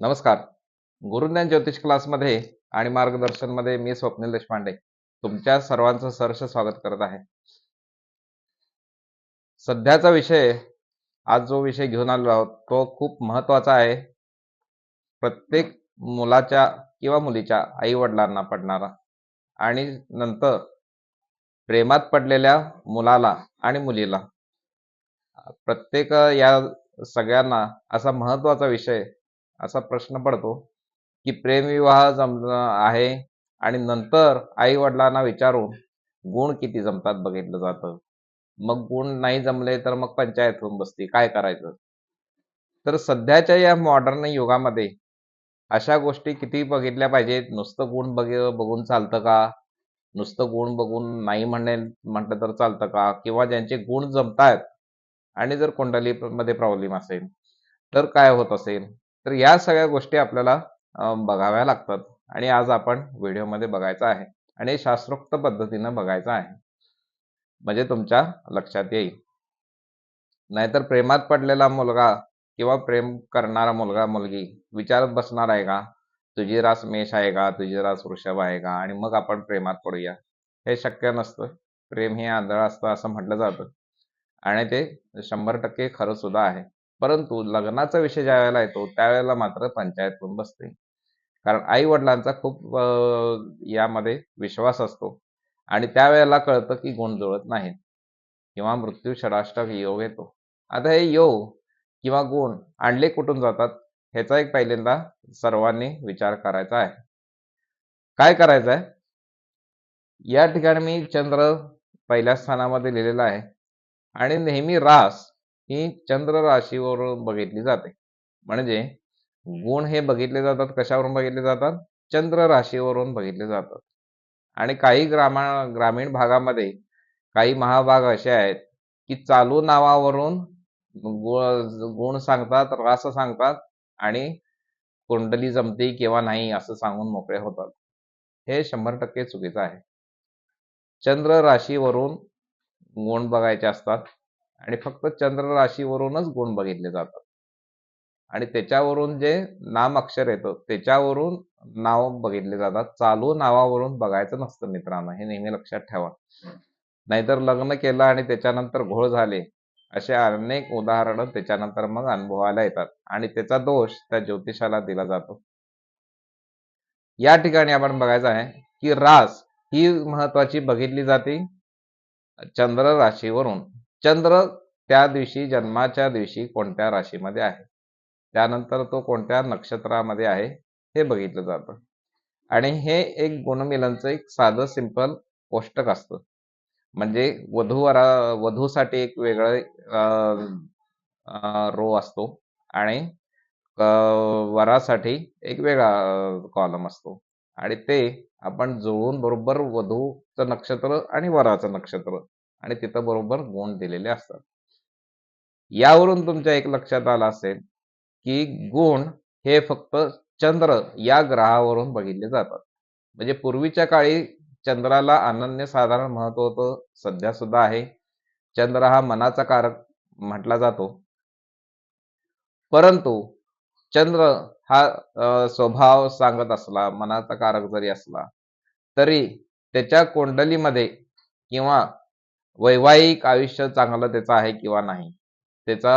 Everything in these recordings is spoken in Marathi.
नमस्कार. गुरुज्ञान ज्योतिष क्लासमध्ये आणि मार्गदर्शनमध्ये मी स्वप्नील देशपांडे तुमच्या सर्वांचं सहर्ष स्वागत करत आहे. सध्याचा विषय आज जो विषय घेऊन आलो आहोत तो खूप महत्त्वाचा आहे. प्रत्येक मुलाच्या किंवा मुलीच्या आई वडिलांना पडणारा आणि नंतर प्रेमात पडलेल्या मुलाला आणि मुलीला. प्रत्येक या सगळ्यांना असा महत्त्वाचा विषय असा प्रश्न पडतो की प्रेमविवाह जम आहे आणि नंतर आई वडिलांना विचारून गुण किती जमतात बघितलं जातं. मग गुण नाही जमले तर मग पंचायत होऊन बसते. काय करायचं? तर सध्याच्या या मॉडर्न युगामध्ये अशा गोष्टी किती बघितल्या पाहिजेत? नुसतं गुण बघ बघून चालतं का? नुसतं गुण बघून नाही म्हणे म्हटलं तर चालतं का? किंवा ज्यांचे गुण जमतायत आणि जर कुंडलीमध्ये प्रॉब्लेम असेल तर काय होत असेल? तर या सगळ्या गोष्टी आपल्याला बघाव्या लागतात. आणि आज आपण व्हिडिओमध्ये बघायचं आहे आणि शास्त्रोक्त पद्धतीनं बघायचं आहे. म्हणजे तुमच्या लक्षात येईल. नाहीतर प्रेमात पडलेला मुलगा किंवा प्रेम करणारा मुलगा मुलगी विचारत बसणार आहे का? तुझी रास मेष आहे का? तुझी रास वृषभ आहे का? आणि मग आपण प्रेमात पडूया. हे शक्य नसतं. प्रेम हे आंधळ असतं असं म्हटलं जातं. आणि ते शंभर टक्के खरं सुद्धा आहे. परंतु लग्नाचा विषय ज्या वेळेला येतो त्यावेळेला मात्र पंचायत होऊन बसते. कारण आई वडिलांचा खूप यामध्ये विश्वास असतो आणि त्यावेळेला कळतं की गुण जुळत नाहीत किंवा मृत्यू षडाष्टक योग येतो. आता हे योग किंवा गुण आणले कुठून जातात ह्याचा एक पहिल्यांदा सर्वांनी विचार करायचा आहे. काय करायचं आहे? या ठिकाणी मी चंद्र पहिल्या स्थानामध्ये लिहिलेला आहे आणि नेहमी रास ही चंद्र राशीवरून बघितली जाते. म्हणजे गुण हे बघितले जातात कशावरून बघितले जातात? चंद्र राशीवरून बघितले जातात. आणि काही ग्रामा ग्रामीण भागामध्ये काही महाभाग असे आहेत की चालू नावावरून गुण सांगतात रास सांगतात आणि कुंडली जमते किंवा नाही असं सांगून मोकळे होतात. हे शंभर टक्के चुकीचं आहे. चंद्र राशीवरून गुण बघायचे असतात. आणि फक्त चंद्र राशीवरूनच गुण बघितले जातात. आणि त्याच्यावरून जे नाम अक्षर येतं त्याच्यावरून नाव बघितले जातात. चालू नावावरून बघायचं नसतं मित्रांनो हे नेहमी लक्षात ठेवा. नाहीतर लग्न केलं आणि त्याच्यानंतर घोळ झाले असे अनेक उदाहरणं त्याच्यानंतर मग अनुभवायला येतात. आणि त्याचा दोष त्या ज्योतिषाला दिला जातो. या ठिकाणी आपण बघायचं आहे की रास ही महत्वाची बघितली जाते चंद्र राशीवरून. चंद्र त्या दिवशी जन्माच्या दिवशी कोणत्या राशीमध्ये आहे? त्यानंतर तो कोणत्या नक्षत्रामध्ये आहे? हे बघितलं जातं. आणि हे एक गुणमिलनचं एक साधं सिंपल कोष्टक असतं. म्हणजे वधूवरा वधूसाठी एक वेगळं रो असतो. आणि वरासाठी एक वेगळा कॉलम असतो. आणि ते आपण जुळून बरोबर वधूचं नक्षत्र आणि वराचं नक्षत्र आणि तिथं बरोबर गुण दिलेले असतात. यावरून तुमच्या एक लक्षात आलं असेल की गुण हे फक्त चंद्र या ग्रहावरून बघितले जातात. म्हणजे पूर्वीच्या काळी चंद्राला अनन्य साधारण महत्त्व होतं सध्या सुद्धा आहे. चंद्र हा मनाचा कारक म्हटला जातो. परंतु चंद्र हा स्वभाव सांगत असला मनाचा कारक जरी असला तरी त्याच्या कुंडलीमध्ये किंवा वैवाहिक आयुष्य चांगलं त्याचं आहे किंवा नाही? त्याचा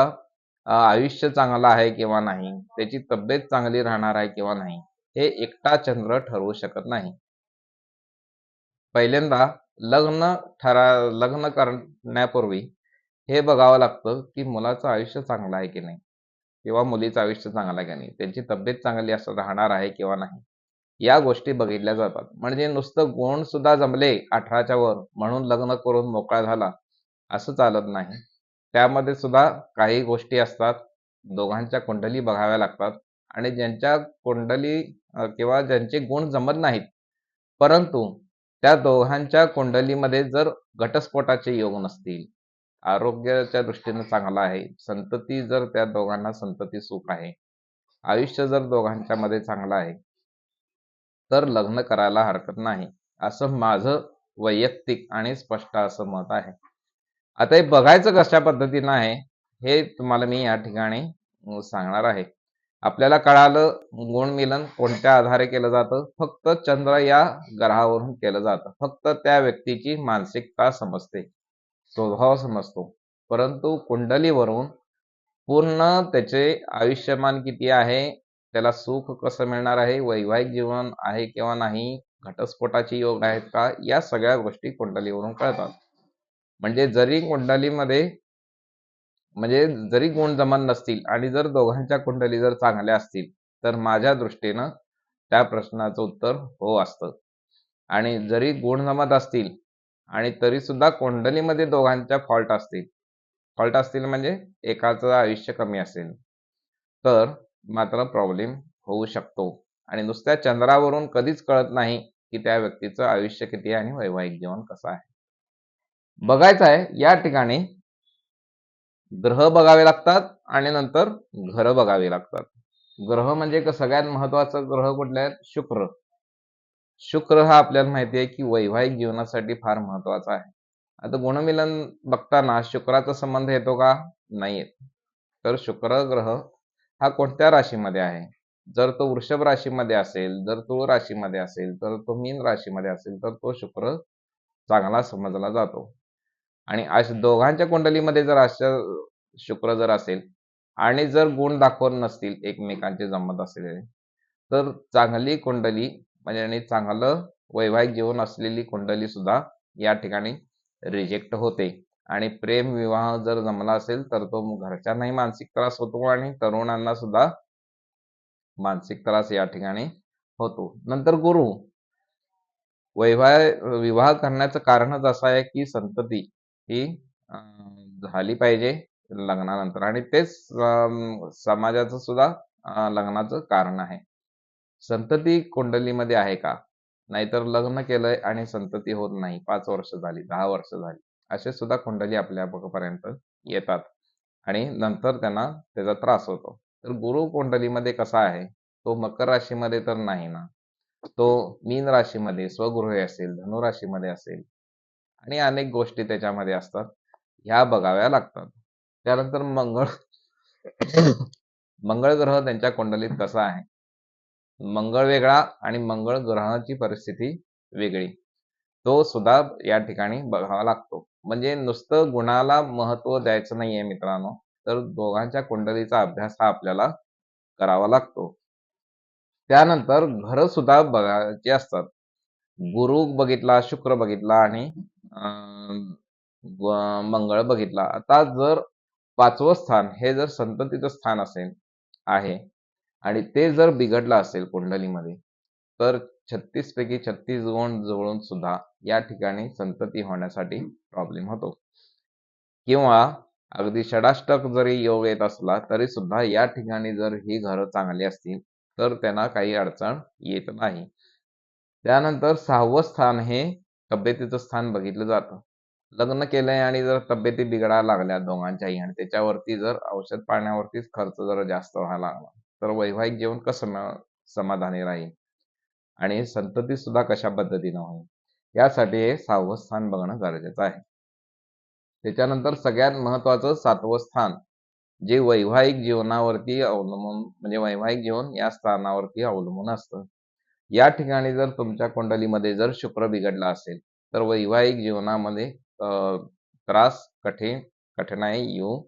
आयुष्य चांगलं आहे किंवा नाही? त्याची तब्येत चांगली राहणार आहे किंवा नाही? हे एकटा चंद्र ठरवू शकत नाही. पहिल्यांदा लग्न ठरा लग्न करण्यापूर्वी हे बघावं लागतं की मुलाचं आयुष्य चांगलं आहे की नाही? किंवा मुलीचं आयुष्य चांगलं आहे की नाही? त्यांची तब्येत चांगली असं राहणार आहे किंवा नाही? या गोष्टी बघितल्या जातात. म्हणजे नुसतं गुण सुद्धा जमले अठराच्या वर म्हणून लग्न करून मोकळा झाला असं चालत नाही. त्यामध्ये सुद्धा काही गोष्टी असतात दोघांच्या कुंडली बघाव्या लागतात आणि ज्यांच्या कुंडली किंवा ज्यांचे गुण जमत नाहीत. परंतु त्या दोघांच्या कुंडलीमध्ये जर घटस्फोटाचे योग नसतील आरोग्याच्या दृष्टीनं चांगला आहे संतती जर त्या दोघांना संतती सुख आहे आयुष्य जर दोघांच्या मध्ये चांगलं आहे तर लग्न करायला हरकत नाही असं माझं वैयक्तिक आणि स्पष्ट असं मत आहे. आता हे बघायचं कशा पद्धतीनं आहे हे तुम्हाला मी या ठिकाणी सांगणार आहे. आपल्याला कळालं गुण मिलन कोणत्या आधारे केलं जातं? फक्त चंद्र या ग्रहावरून केलं जातं. फक्त त्या व्यक्तीची मानसिकता समजते स्वभाव समजतो. परंतु कुंडलीवरून पूर्ण त्याचे आयुष्यमान किती आहे? त्याला सुख कसं मिळणार आहे वैवाहिक जीवन आहे किंवा नाही घटस्फोटाचे योग आहेत का या सगळ्या गोष्टी कुंडलीवरून कळतात. म्हणजे जरी कुंडलीमध्ये म्हणजे जरी गुण जमान नसतील आणि जर दोघांच्या कुंडली जर चांगल्या असतील तर माझ्या दृष्टीनं त्या प्रश्नाचं उत्तर हो असतं. आणि जरी गुण जमत असतील आणि तरी सुद्धा कुंडलीमध्ये दोघांच्या फॉल्ट असतील फॉल्ट असतील म्हणजे एकाचं आयुष्य कमी असेल. तर मात्र प्रॉब्लेम होऊ शकतो. आणि नुसत्या चंद्रावरून कधीच कळत नाही की त्या व्यक्तीचं आयुष्य किती आहे आणि वैवाहिक जीवन कसं आहे. बघायचं आहे या ठिकाणी ग्रह बघावे लागतात आणि नंतर घर बघावी लागतात. ग्रह म्हणजे सगळ्यात महत्त्वाचा ग्रह कुठले आहेत शुक्र. शुक्र हा आपल्याला माहिती आहे की वैवाहिक जीवनासाठी फार महत्त्वाचा आहे. आता गुणमिलन बघताना शुक्राचा संबंध येतो का? नाही येत तर शुक्र ग्रह हा कोणत्या राशीमध्ये आहे? जर तो वृषभ राशीमध्ये असेल जर तुळ राशीमध्ये असेल तर तो मीन राशीमध्ये असेल तर तो शुक्र चांगला समजला जातो. आणि अशा दोघांच्या कुंडलीमध्ये जर अशा शुक्र जर असेल आणि जर गुण दाखवत नसतील एकमेकांचे जमत असेल तर चांगली कुंडली म्हणजे आणि चांगलं वैवाहिक जीवन असलेली कुंडली सुद्धा या ठिकाणी रिजेक्ट होते. आणि प्रेम विवाह जर जमला असेल तर तो घरच्यांनाही मानसिक त्रास होतो आणि तरुणांना सुद्धा मानसिक त्रास या ठिकाणी होतो. नंतर गुरु. वैवाह विवाह करण्याचं कारणच असं आहे की संतती ही अं, झाली पाहिजे लग्नानंतर आणि तेच समाजाचं सुद्धा लग्नाचं कारण आहे. संतती कुंडलीमध्ये आहे का? नाहीतर लग्न केलंय आणि संतती होत नाही. पाच वर्ष झाली दहा वर्ष झाली. असे सुद्धा कुंडली आपल्यापर्यंत येतात. आणि नंतर त्यांना त्याचा त्रास होतो. तर गुरु कुंडलीमध्ये कसा आहे? तो मकर राशीमध्ये तर नाही ना. तो मीन राशीमध्ये स्वगृही असेल धनु राशीमध्ये असेल आणि अनेक गोष्टी त्याच्यामध्ये असतात. ह्या बघाव्या लागतात. त्यानंतर मंगळ मंगळ ग्रह त्यांच्या कुंडलीत कसा आहे? मंगळ वेगळा आणि मंगळ ग्रहाची परिस्थिती वेगळी. तो सुद्धा या ठिकाणी बघावा लागतो. म्हणजे नुसतं गुणाला महत्त्व द्यायचं नाहीये मित्रांनो तर दोघांच्या कुंडलीचा अभ्यास हा आपल्याला करावा लागतो. त्यानंतर घर सुद्धा बघायची असतात. गुरु बघितला शुक्र बघितला आणि अं, मंगळ बघितला. आता जर पाचवं स्थान हे जर संततीचं स्थान असेल आहे आणि ते जर बिघडलं असेल कुंडलीमध्ये तर छत्तीस पैकी छत्तीस गुण जुळून सुद्धा या ठिकाणी संतती होण्यासाठी प्रॉब्लेम होतो. किंवा अगदी षडाष्टक जरी योग येत असला तरी सुद्धा या ठिकाणी जर ही घरं चांगली असतील तर त्यांना काही अडचण येत नाही. त्यानंतर सहावं स्थान हे तब्येतीचं स्थान बघितलं जातं. लग्न केलंय आणि जर तब्येती बिघडायला लागल्या दोघांच्याही आणि त्याच्यावरती जर औषध पाण्यावरतीच खर्च जर जास्त व्हायला लागला तर वैवाहिक जीवन कसं समाधानी राहील? आणि संतती सुद्धा कशा पद्धतीनं होईल? यासाठी हे सहावं स्थान बघणं गरजेचं आहे. त्याच्यानंतर सगळ्यात महत्वाचं सातवं स्थान जे वैवाहिक जीवनावरती अवलंबून म्हणजे वैवाहिक जीवन या स्थानावरती अवलंबून असतं. या ठिकाणी जर तुमच्या कुंडलीमध्ये जर शुक्र बिघडला असेल तर वैवाहिक जीवनामध्ये अं, त्रास कठीण कठीणाई येऊ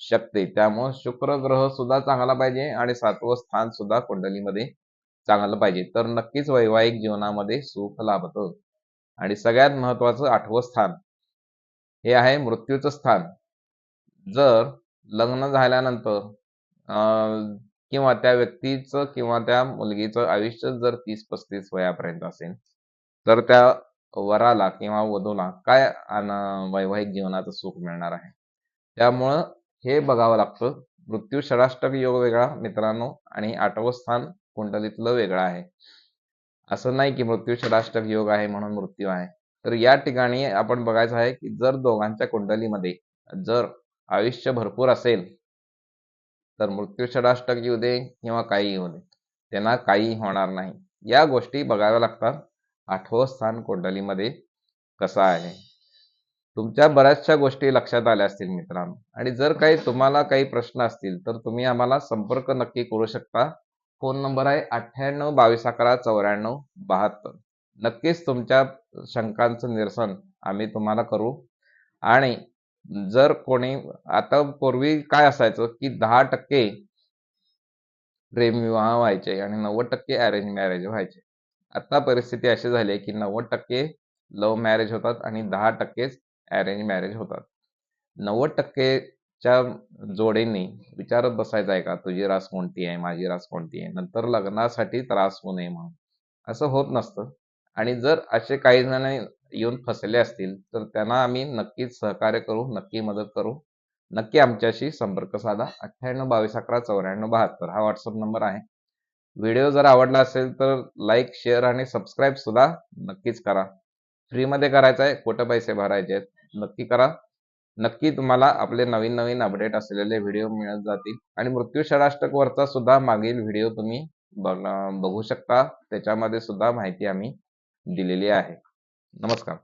शकते. त्यामुळे शुक्र ग्रह सुद्धा चांगला पाहिजे आणि सातवं स्थान सुद्धा कुंडलीमध्ये चांगलं पाहिजे. तर नक्कीच वैवाहिक जीवनामध्ये सुख लाभतं. आणि सगळ्यात महत्वाचं आठवं स्थान. हे आहे मृत्यूचं स्थान. जर लग्न झाल्यानंतर अं, किंवा त्या व्यक्तीचं किंवा त्या मुलगीचं आयुष्य जर तीस पस्तीस वयापर्यंत असेल तर त्या वराला किंवा वधूला काय वैवाहिक जीवनाचं सुख मिळणार आहे? त्यामुळं हे बघावं लागतं. मृत्यू षडाष्टक योग वेगळा मित्रांनो. आणि आठवं स्थान कुंडलीतलं वेगळं आहे. असं नाही की मृत्यू षडाष्टक योग आहे म्हणून मृत्यू आहे. तर या ठिकाणी आपण बघायचं आहे की जर दोघांच्या कुंडलीमध्ये जर आयुष्य भरपूर असेल तर मृत्यू षडाष्टक येऊ दे किंवा काही येऊ दे त्यांना काही होणार नाही. या गोष्टी बघाव्या लागतात आठवं स्थान कुंडलीमध्ये कसं आहे. तुमच्या बऱ्याचशा गोष्टी लक्षात आल्या असतील मित्रांनो. आणि जर काही तुम्हाला काही प्रश्न असतील तर तुम्ही आम्हाला संपर्क नक्की करू शकता. फोन नंबर आहे अठ्ठ्याण्णव बावीस अकरा चौऱ्याण्णव बहात्तर. नक्कीच तुमच्या शंकांचं निरसन आम्ही तुम्हाला करू. आणि जर कोणी आता पूर्वी काय असायचं की दहा टक्के प्रेमविवाह व्हायचे आणि नव्वद टक्के अरेंज मॅरेज व्हायचे. आता परिस्थिती अशी झाली आहे की नव्वद टक्के लव्ह मॅरेज होतात आणि दहा टक्केच अरेंज मॅरेज होतात. नव्वद टक्के च्या जोडीने विचारत बसायचं आहे का तुझी रास कोणती आहे? माझी रास कोणती आहे? नंतर लग्नासाठी त्रास होऊ नये म्हणून. असं होत नसतं. आणि जर असे काही जण येऊन फसले असतील तर त्यांना आम्ही नक्कीच सहकार्य करू नक्की मदत करू. नक्की आमच्याशी संपर्क साधा. अठ्ठ्याण्णव बावीस अकरा चौऱ्याण्णव बहात्तर हा व्हॉट्सअप नंबर आहे. व्हिडिओ जर आवडला असेल तर लाईक शेअर आणि सबस्क्राईब सुद्धा नक्कीच करा. फ्रीमध्ये करायचं आहे कुठं पैसे भरायचे आहेत नक्की करा. नक्की तुम्हाला आपले नवीन नवीन अपडेट असलेले व्हिडिओ मिळत जातील. आणि मृत्यू वरचा सुद्धा मागील व्हिडिओ तुम्ही बघ- बघू शकता. त्याच्यामध्ये सुद्धा माहिती आम्ही दिलेली आहे. नमस्कार.